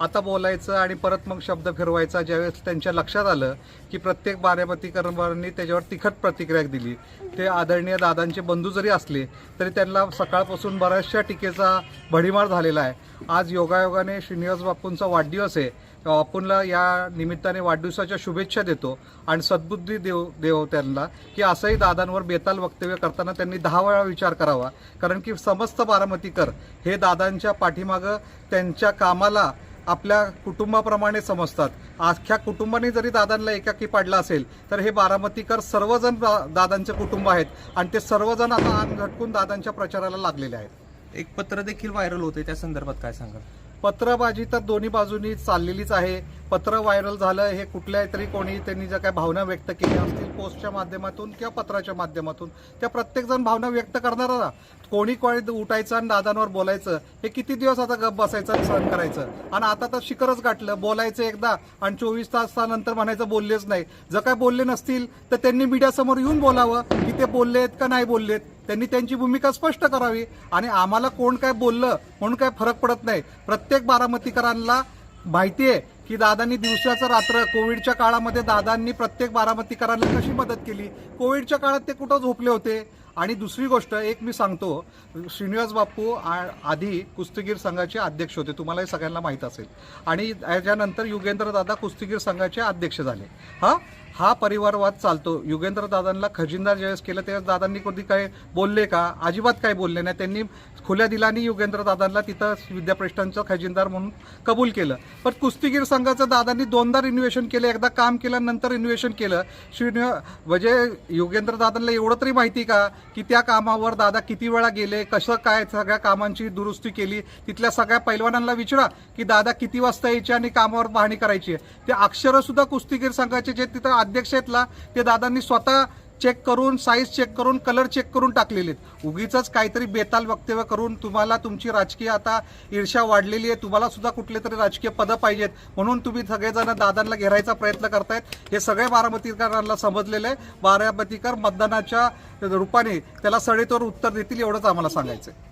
आता बोलायचं आणि परत मग शब्द फिरवायचा ज्यावेळेस त्यांच्या लक्षात आलं की प्रत्येक बारामतीकरांनी त्याच्यावर तिखट प्रतिक्रिया दिली. ते आदरणीय दादांचे बंधू जरी असले तरी त्यांना सकाळपासून बऱ्याचशा टीकेचा भडीमार झालेला आहे. आज योगायोगाने श्रीनिवास बापूंचा वाढदिवस आहे. तेव्हा बापूंना या निमित्ताने वाढदिवसाच्या शुभेच्छा देतो आणि सद्बुद्धी देव देव त्यांना की असंही दादांवर बेताल वक्तव्य करताना त्यांनी दहा वेळा विचार करावा. कारण की समस्त बारामतीकर हे दादांच्या पाठीमागं त्यांच्या कामाला आपल्या कुटुंबाप्रमाणे समजतात. अख्ख्या कुटुंबाने जरी दादांना एकाकी पाडला असेल तर हे बारामतीकर सर्वजण दादांचे कुटुंब आहेत. आणि ते सर्वजण आता अंग झटकून दादांच्या प्रचाराला लागलेले आहेत. एक पत्र देखील व्हायरल होते त्या संदर्भात काय सांगाल? पत्रबाजी तर दोन्ही बाजूनी चाललेलीच आहे. पत्र व्हायरल झालं हे कुठल्याही तरी कोणी त्यांनी ज्या काही भावना व्यक्त केल्या असतील पोस्टच्या माध्यमातून किंवा पत्राच्या माध्यमातून त्या प्रत्येकजण भावना व्यक्त करणार ना? कोणी कोणी उठायचं आणि दादांवर बोलायचं हे किती दिवस आता गप बसायचं आणि सहन करायचं? आणि आता तर शिखरच गाठलं बोलायचं एकदा आणि चोवीस तासानंतर म्हणायचं बोललेच नाही. जर काय बोलले नसतील तर त्यांनी मीडियासमोर येऊन बोलावं की ते बोललेत का नाही बोललेत? त्यांनी त्यांची भूमिका स्पष्ट करावी आणि आम्हाला कोण काय बोललं म्हणून काय फरक पडत नाही. प्रत्येक बारामतीकरांना माहिती आहे की दादांनी दिवसाचं रात्र कोविडच्या काळामध्ये दादांनी प्रत्येक बारामतीकरांना कशी मदत केली? कोविडच्या काळात ते कुठं झोपले होते? आणि दुसरी गोष्ट एक मी सांगतो श्रीनिवास बापू आ- आधी कुस्तीगीर संघाचे अध्यक्ष होते तुम्हाला हे सगळ्यांना माहीत असेल. आणि याच्यानंतर युगेंद्र दादा कुस्तीगीर संघाचे अध्यक्ष झाले. हां? हा परिवारवाद चालतो. युगेंद्र दादांना खजिनदार ज्यावेळेस केलं त्यावेळेस दादांनी कधी काय बोलले का? अजिबात काय बोलले नाही. त्यांनी खुल्या दिलानी युगेंद्र दादांना तिथं विद्यापीठांचं खजिनदार म्हणून कबूल केलं. पण कुस्तीगीर संघाचं दादांनी दोनदा रिन्युएशन केलं एकदा काम केलं नंतर रिन्युएशन केलं. श्रीनिवा म्हणजे युगेंद्र दादांना एवढं तरी माहिती का की त्या कामावर दादा किती वेळा गेले कसं काय सगळ्या कामांची दुरुस्ती केली? तिथल्या सगळ्या पैलवानांना विचारा की दादा किती वाजता यायचे आणि कामावर पाहणी करायची आहे. ते अक्षरंसुद्धा कुस्तीगीर संघाचे जे तिथं अध्यक्ष आहेत ना ते दादांनी स्वतः चेक करून साईज चेक करून कलर चेक करून टाकलेले आहेत. उगीच काहीतरी बेताल वक्तव्य करून तुम्हाला तुमची राजकीय आता ईर्षा वाढलेली आहे. तुम्हाला सुद्धा कुठले तरी राजकीय पदं पाहिजेत. म्हणून तुम्ही सगळेजण दादांना घेरायचा प्रयत्न करतायत. हे सगळे बारामतीकरांना समजलेलं आहे. बारामतीकर मतदानाच्या रूपाने त्याला सडेतोर उत्तर देतील एवढंच आम्हाला सांगायचं आहे